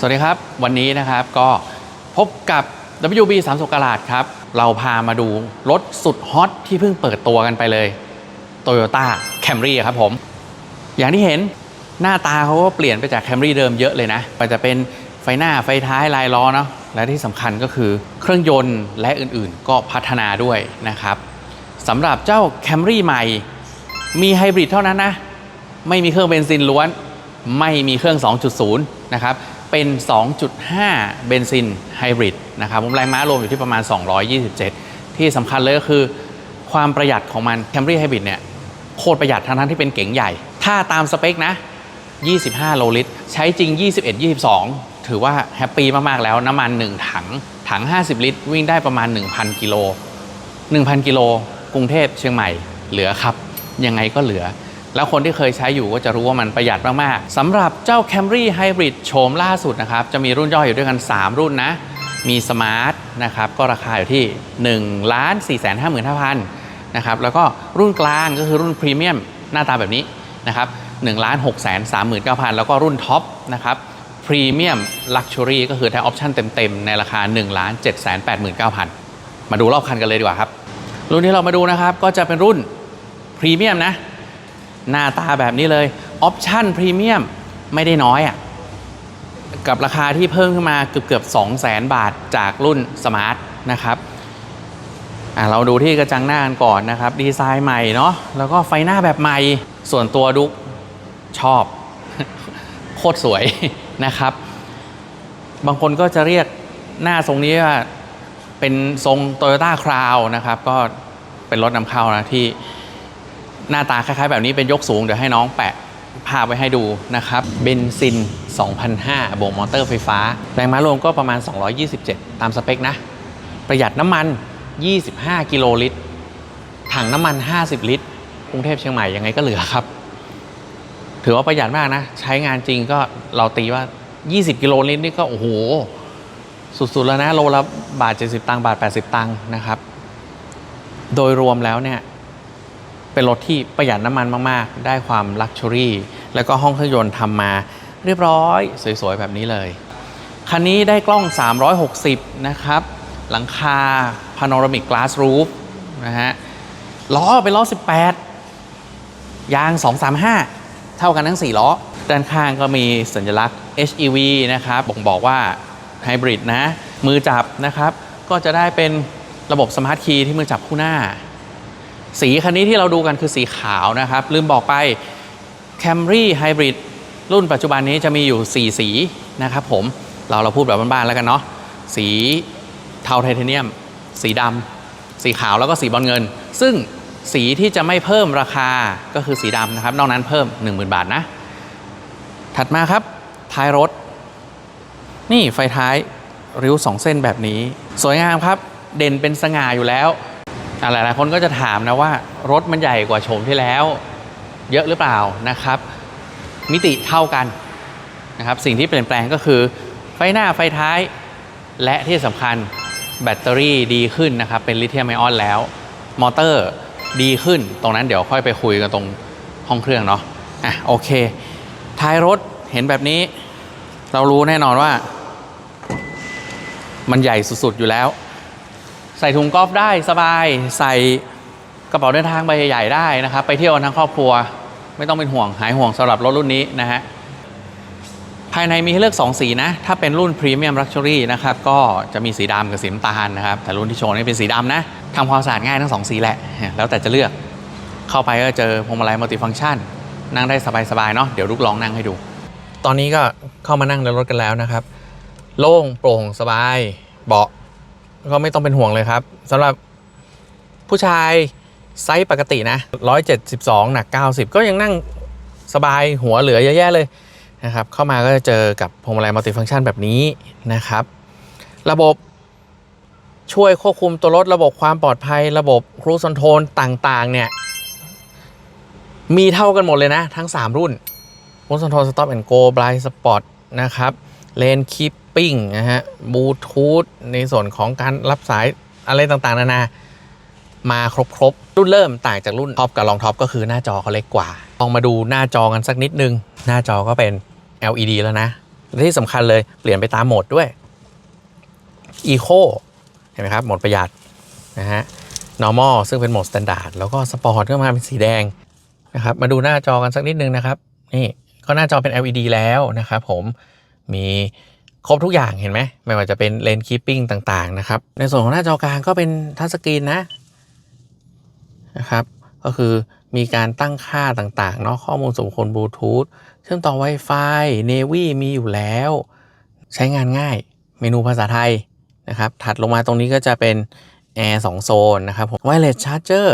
สวัสดีครับ วันนี้นะครับก็พบกับ WB 3 0กราดครับ เราพามาดูรถสุดฮอตที่เพิ่งเปิดตัวกันไปเลย Toyota Camry ครับผม อย่างที่เห็นหน้าตาเขาก็เปลี่ยนไปจาก Camry เดิมเยอะเลยนะมันจะเป็นไฟหน้าไฟท้ายลายล้อเนาะและที่สำคัญก็คือเครื่องยนต์และอื่นๆ ก็พัฒนาด้วยนะครับสำหรับเจ้า Camry ใหม่ มีไฮบริดเท่านั้นนะ ไม่มีเครื่องเบนซินล้วน ไม่มีเครื่อง 2.0 นะครับ เป็น 2.5 เบนซินไฮบริดนะครับผมแรงม้ารวมอยู่ที่ประมาณ 227 ที่สำคัญเลยก็คือ ความประหยัดของมัน Camry Hybrid เนี่ยโคตรประหยัดทั้งทั้งที่เป็นเก๋งใหญ่ ถ้าตามสเปคนะ 25 โลลิตร ใช้จริง 21 22 ถือว่าแฮปปี้มาก ๆ แล้ว น้ำมัน 1 ถัง ถัง 50 ลิตร วิ่งได้ประมาณ 1,000 กิโล 1,000 กิโล กรุงเทพเชียงใหม่เหลือครับ ยังไงก็เหลือ แล้วคนที่เคยใช้อยู่ก็จะรู้ว่ามันประหยัดมาก ๆสำหรับเจ้า Camry Hybrid โฉมล่าสุดนะครับ จะมีรุ่นย่อยอยู่ด้วยกัน 3 รุ่นนะ มี Smart นะครับ ก็ราคาอยู่ที่ 1 4 5 5 0 0 0นะครับ แล้วก็รุ่นกลางก็คือรุ่นพรีเมียมหน้าตาแบบนี้นะครับ1 6 3 9 0 0 0 แล้วก็รุ่นท็อปนะครับพรีเมียมลักชัวรี่ก็คือได้ออปชั่นเต็ม ๆ ในราคา 1 7 8 9 0 0 0 มาดูรอบคันกันเลยดีกว่าครับ รุ่นที่เรามาดูนะครับ ก็จะเป็นรุ่นพรีเมียมนะ หน้าตาแบบนี้เลยออปชั่นพรีเมียมไม่ได้น้อยอะ่ะกับราคาที่เพิ่มขึ้นมาเกือบเกือบ2 0 0 0 0 0บาทจากรุ่นสมาร์ทนะครับเราดูที่กระจังหน้ากันก่อนนะครับ ดีไซน์ใหม่เนาะแล้วก็ไฟหน้าแบบใหม่ส่วนตัวดุกชอบ โคตรสวยนะครับ บางคนก็จะเรียกหน้าทรงนี้ว่าเป็นทรง Toyota Crown นะครับ ก็เป็นรถนำเข้านะที่ หน้าตาคล้ายๆ แบบนี้เป็นยกสูงเดี๋ยวให้น้องแปะภาพไว้ให้ดูนะครับเบนซิน 2005 บวกมอเตอร์ไฟฟ้า แรงม้ารวมก็ประมาณ 227 ตามสเปคนะ ประหยัดน้ำมัน 25 กิโลลิตร ถังน้ำมัน 50 ลิตร กรุงเทพเชียงใหม่ยังไงก็เหลือครับ ถือว่าประหยัดมากนะ ใช้งานจริงก็เราตีว่า 20 กิโลลิตรนี่ก็โอ้โห สุดๆแล้วนะ โลละบาท 70 ตังค์บาท 80 ตังค์นะครับ โดยรวมแล้วเนี่ย เป็นรถที่ประหยัดน้ำมันมาก ๆ ได้ความลักชัวรี่แล้วก็ห้องเครื่องยนต์ทำมาเรียบร้อยสวย ๆ แบบนี้เลย คันนี้ได้กล้อง 360 นะครับ หลังคา Panoramic Glass Roof นะฮะล้อเป็นล้อ 18 ยาง 235 เท่ากันทั้ง 4 ล้อ ด้านข้างก็มีสัญลักษณ์ HEV นะครับบ่งบอกว่าไฮบริดนะ มือจับนะครับ ก็จะได้เป็นระบบสมาร์ทคีย์ที่มือจับคู่หน้า สีคันนี้ที่เราดูกันคือสีขาวนะครับ ลืมบอกไป Camry Hybrid รุ่นปัจจุบันนี้จะมีอยู่ 4 สีนะครับผมเราเราพูดแบบบ้านๆแล้วกันเนาะสีเทาไทเทเนียม สีดำสีขาวแล้วก็สีบอลเงิน ซึ่งสีที่จะไม่เพิ่มราคาก็คือสีดำนะครับ นอกนั้นเพิ่ม 10,000 บาทนะ ถัดมาครับ ท้ายรถ นี่ไฟท้ายริ้ว 2 เส้นแบบนี้ สวยงามครับ เด่นเป็นสง่าอยู่แล้ว หลายๆคนก็จะถามนะว่ารถมันใหญ่กว่าโฉมที่แล้ว เยอะหรือเปล่านะครับ มิติเท่ากันนะครับ สิ่งที่เปลี่ยนแปลงก็คือไฟหน้าไฟท้าย และที่สำคัญแบตเตอรี่ดีขึ้นนะครับ เป็นลิเธียมไอออนแล้ว มอเตอร์ดีขึ้น ตรงนั้นเดี๋ยวค่อยไปคุยกันตรงห้องเครื่องเนาะอะโอเค ท้ายรถเห็นแบบนี้ เรารู้แน่นอนว่า มันใหญ่สุดๆอยู่แล้ว ใส่ถุงกอล์ฟได้สบาย ใส่กระเป๋าเดินทางใบใหญ่ๆได้นะครับ ไปเที่ยวทั้งครอบครัว ไม่ต้องเป็นห่วงหายห่วงสำหรับรถรุ่นนี้นะฮะภายในมีให้เลือก 2 สีนะ ถ้าเป็นรุ่นพรีเมียมลักชัวรี่นะครับ ก็จะมีสีดำกับสีน้ำตาลนะครับ แต่รุ่นที่โชว์นี่เป็นสีดำนะทำความสะอาดง่ายทั้ง 2 สีแหละ แล้วแต่จะเลือก เข้าไปก็เจอพวงมาลัยมัลติฟังก์ชัน นั่งได้สบายๆเนาะ เดี๋ยวลูกลองนั่งให้ดู ตอนนี้ก็เข้ามานั่งในรถกันแล้วนะครับ โล่งโปร่งสบาย เบาะ ก็ไม่ต้องเป็นห่วงเลยครับสำหรับผู้ชายไซส์ปกตินะ 172 หนัก 90 ก็ยังนั่งสบายหัวเหลือเยอะแยะเลยนะครับ เข้ามาก็จะเจอกับพวงมาลัยมัลติฟังก์ชันแบบนี้นะครับ ระบบช่วยควบคุมตัวรถระบบความปลอดภัย ระบบครู i คอนโทรลต่างๆ เนี่ย มีเท่ากันหมดเลยนะ ทั้ง 3 รุ่นครู i คอนโทรลสต็อปแอนด์โกบลายสปอร์ตนะครับ เลนคีปปิ้งนะฮะบลูทูธในส่วนของการรับสายอะไรต่างๆ นานามาครบๆรุ่นเริ่มต่างจากรุ่นท็อปกับรองท็อปก็คือหน้าจอเขาเล็กกว่า ลองมาดูหน้าจอกันสักนิดนึง หน้าจอก็เป็น LED แล้วนะและที่สำคัญเลยเปลี่ยนไปตามโหมดด้วย Eco เห็นไหมครับโหมดประหยัดนะฮะ normal ซึ่งเป็นโหมด standard แล้วก็ sport ก็มาเป็นสีแดงนะครับ มาดูหน้าจอกันสักนิดนึงนะครับ นี่ก็หน้าจอเป็น LED แล้วนะครับผม มีครบทุกอย่างเห็นไหมไม่ว่าจะเป็นเลนคีปปิ้งต่างๆนะครับ ในส่วนของหน้าจอกลางก็เป็นทัชสกรีนนะนะครับ ก็คือมีการตั้งค่าต่างๆเนาะข้อมูลส่งคนบลูทูธเชื่อมต่อ Wi-Fi Navy มีอยู่แล้ว ใช้งานง่ายเมนูภาษาไทยนะครับ ถัดลงมาตรงนี้ก็จะเป็น Air 2 โซนนะครับผม Wireless Charger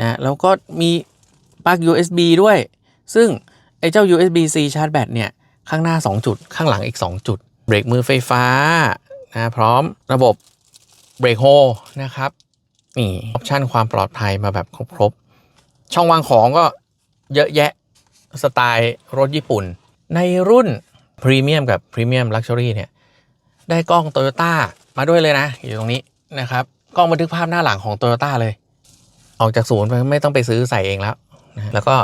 นะแล้วก็มีปลั๊ก USB ด้วย ซึ่งไอ้เจ้า USB-C ชาร์จแบตเนี่ย ข้างหน้า 2 จุด ข้างหลังอีก 2 จุด เบรกมือไฟฟ้านะพร้อมระบบเบรกโฮนะครับนี่ออปชันความปลอดภัยมาแบบครบๆ ช่องวางของก็เยอะแยะสไตล์รถญี่ปุ่น ในรุ่นพรีเมียมกับพรีเมียมลักชัวรี่เนี่ย ได้กล้องโตโยต้ามาด้วยเลยนะ อยู่ตรงนี้นะครับ กล้องบันทึกภาพหน้าหลังของโตโยต้าเลย ออกจากศูนย์ไปไม่ต้องไปซื้อใส่เองแล้วนะแล้วก็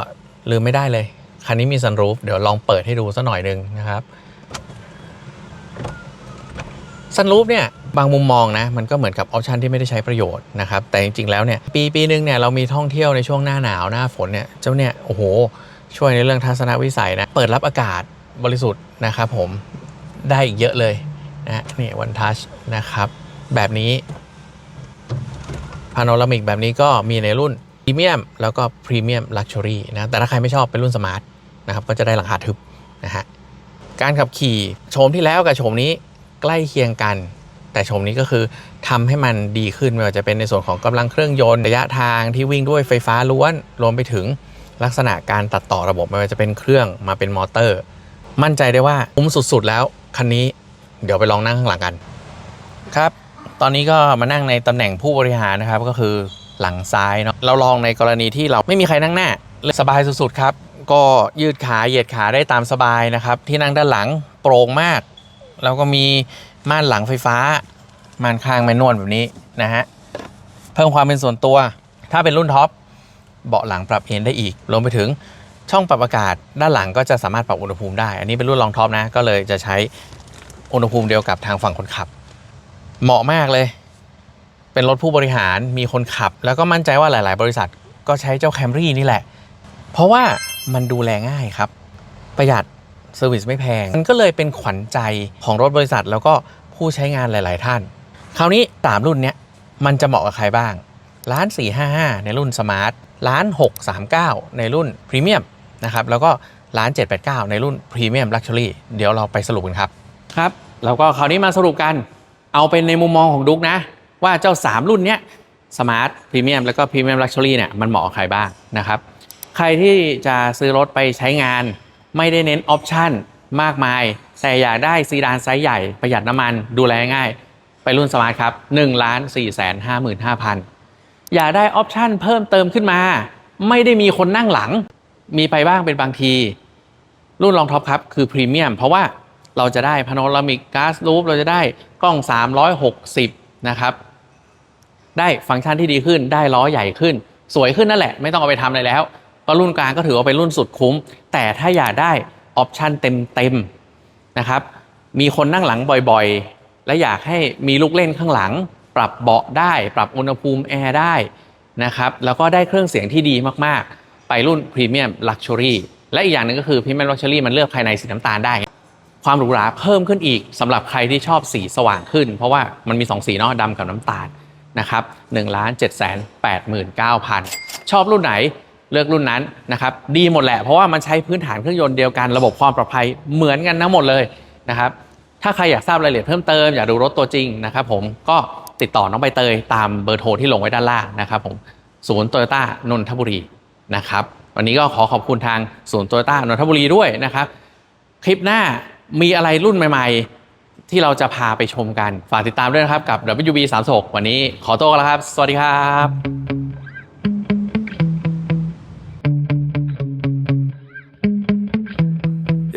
ลืมไม่ได้เลย คันนี้มีซันรูฟเดี๋ยวลองเปิดให้ดูสักหน่อยหนึ่งนะครับซันรูฟเนี่ยบางมุมมองนะมันก็เหมือนกับออปชันที่ไม่ได้ใช้ประโยชน์นะครับแต่จริงๆแล้วเนี่ยปีปีหนึ่งเนี่ยเรามีท่องเที่ยวในช่วงหน้าหนาวหน้าฝนเนี่ยเจ้าเนี่ยโอ้โห ช่วยในเรื่องทัศนวิสัยนะเปิดรับอากาศบริสุทธิ์นะครับผมได้อีกเยอะเลยนะนี่วันทัชนะครับแบบนี้พาโนรามิกแบบนี้ก็มีในรุ่นพรีเมียมแล้วก็พรีเมียมลักชัวรี่นะแต่ถ้าใครไม่ชอบเป็นรุ่นสมาร์ท นะครับก็จะได้หลังคาทึบนะฮะการขับขี่โฉมที่แล้วกับโฉมนี้ใกล้เคียงกัน แต่โฉมนี้ก็คือทำให้มันดีขึ้นไม่ว่าจะเป็นในส่วนของกำลังเครื่องยนต์ระยะทางที่วิ่งด้วยไฟฟ้าล้วนรวมไปถึงลักษณะการตัดต่อระบบไม่ว่าจะเป็นเครื่องมาเป็นมอเตอร์ มั่นใจได้ว่าคุ้มสุดๆ แล้วคันนี้เดี๋ยวไปลองนั่งข้างหลังกันครับ ตอนนี้ก็มานั่งในตำแหน่งผู้บริหารนะครับก็คือหลังซ้ายเนาะเราลองในกรณีที่เราไม่มีใครนั่งหน้าสบายสุดๆครับ ก็ยืดขาเหยียดขาได้ตามสบายนะครับ ที่นั่งด้านหลังโปร่งมาก แล้วก็มีม่านหลังไฟฟ้า ม่านข้างแมนนวลแบบนี้นะฮะเพิ่มความเป็นส่วนตัว ถ้าเป็นรุ่นท็อปเบาะหลังปรับเอนได้อีกรวมไปถึงช่องปรับอากาศด้านหลังก็จะสามารถปรับอุณหภูมิได้ อันนี้เป็นรุ่นรองท็อปนะ ก็เลยจะใช้อุณหภูมิเดียวกับทางฝั่งคนขับ เหมาะมากเลย เป็นรถผู้บริหารมีคนขับ แล้วก็มั่นใจว่าหลาย ๆ บริษัทก็ใช้เจ้าแคมรี่นี่แหละ เพราะว่า มันดูแลง่ายครับ ประหยัดเซอร์วิสไม่แพง มันก็เลยเป็นขวัญใจของรถบริษัทแล้วก็ผู้ใช้งานหลาย ๆ ท่าน คราวนี้สามรุ่นเนี้ยมันจะเหมาะกับใครบ้าง ร้าน 455 ในรุ่นสมาร์ท ร้าน 639 ในรุ่นพรีเมียมนะครับ แล้วก็ร้าน 789 ในรุ่นพรีเมียมลักชัวรี่ เดี๋ยวเราไปสรุปกันครับ ครับ แล้วก็คราวนี้มาสรุปกัน เอาเป็นในมุมมองของดุ๊กนะ ว่าเจ้า 3 รุ่นเนี้ยสมาร์ทพรีเมียมแล้วก็พรีเมียมลักชัวรี่เนี่ยมันเหมาะกับใครบ้างนะครับ ใครที่จะซื้อรถไปใช้งาน ไม่ได้เน้นออปชั่นมากมาย แต่อยากได้ซีดานไซส์ใหญ่ประหยัดน้ำมันดูแลง่าย ไปรุ่นสมาร์ทครับ1ล้าน4แสน55,000 อยากได้ออปชั่นเพิ่มเติมขึ้นมา ไม่ได้มีคนนั่งหลัง มีไปบ้างเป็นบางที รุ่นรองท็อปครับคือพรีเมียมเพราะว่าเราจะได้พาโนรามิกก๊าซลูปเราจะได้กล้อง 360 นะครับ ได้ฟังก์ชันที่ดีขึ้นได้ล้อใหญ่ขึ้น สวยขึ้นนั่นแหละ ไม่ต้องเอาไปทำอะไรแล้ว ก็รุ่นกลางก็ถือว่าเป็นรุ่นสุดคุ้ม แต่ถ้าอยากได้ออปชันเต็มๆนะครับ มีคนนั่งหลังบ่อยๆ และอยากให้มีลูกเล่นข้างหลัง ปรับเบาะได้ ปรับอุณหภูมิแอร์ได้นะครับ แล้วก็ได้เครื่องเสียงที่ดีมากๆ ไปรุ่นพรีเมียมลักชัวรี่และอีกอย่างหนึ่งก็คือพรีเมียมลักชัวรี่มันเลือกภายในสีน้ำตาลได้ ความหรูหราเพิ่มขึ้นอีกสำหรับใครที่ชอบสีสว่างขึ้น เพราะว่ามันมี 2 สีเนาะดำกับน้ำตาลนะครับ1ล้าน7 8 9 0 0 0ชอบรุ่นไหน เลือกรุ่นนั้นนะครับดีหมดแหละเพราะว่ามันใช้พื้นฐานเครื่องยนต์เดียวกันระบบความปลอดภัยเหมือนกันทั้งหมดเลยนะครับถ้าใครอยากทราบรายละเอียดเพิ่มเติมอยากดูรถตัวจริงนะครับผมก็ติดต่อน้องใบเตยตามเบอร์โทรที่ลงไว้ด้านล่างนะครับผมศูนย์โตโยต้านนทบุรีนะครับวันนี้ก็ขอขอบคุณทางศูนย์โตโยต้านนทบุรีด้วยนะครับ คลิปหน้ามีอะไรรุ่นใหม่ๆ ที่เราจะพาไปชมกัน ฝากติดตามด้วยนะครับกับ WB 3 6 วันนี้ขอตัวกันแล้วครับ สวัสดีครับ